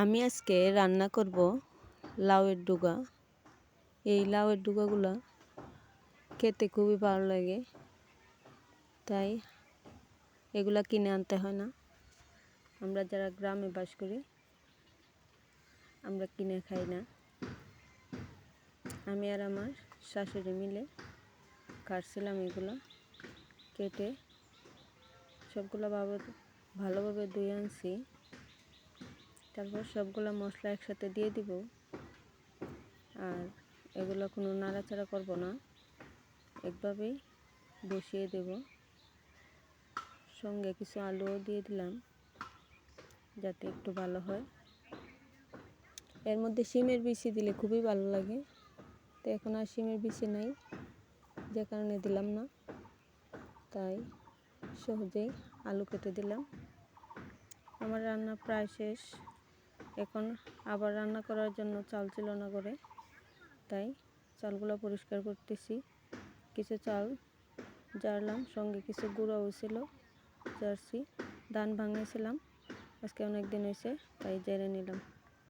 আমি আজকে রান্না করব লাউয়ের ডুগা। এই লাউয়ের ডুগাগুলো খেতে খুবই ভালো লাগে, তাই এগুলা কিনে আনতে হয় না। আমরা যারা গ্রামে বাস করি, আমরা কিনে খাই না। আমি আর আমার শাশুড়ি মিলে কাটছিলাম এগুলো কেটে। সবগুলো ভালোভাবে ধুয়ে আনছি। তারপর সবগুলো মশলা একসাথে দিয়ে দিব। আর এগুলো কোনো নাড়াচাড়া করব না। একভাবেই বসিয়ে দেব। সঙ্গে কিছু আলুও দিয়ে দিলাম, যাতে একটু ভালো হয়। এর মধ্যে শিমের বিচি দিলে খুবই ভালো লাগে। তো এখন আর শিমের বিচি নাই, যে কারণে দিলাম না। তাই সহজেই আলু কেটে দিলাম। আমার রান্না প্রায় শেষ। এখন আবার রান্না করার জন্য চাল ছিল না করে তাই চালগুলো পরিষ্কার করতেছি। কিছু চাল জারলাম, সঙ্গে কিছু গুঁড়াও ছিল, জারছি। ধান ভাঙিয়েছিলাম আজকে অনেক দিন হয়েছে, তাই জেরে নিলাম।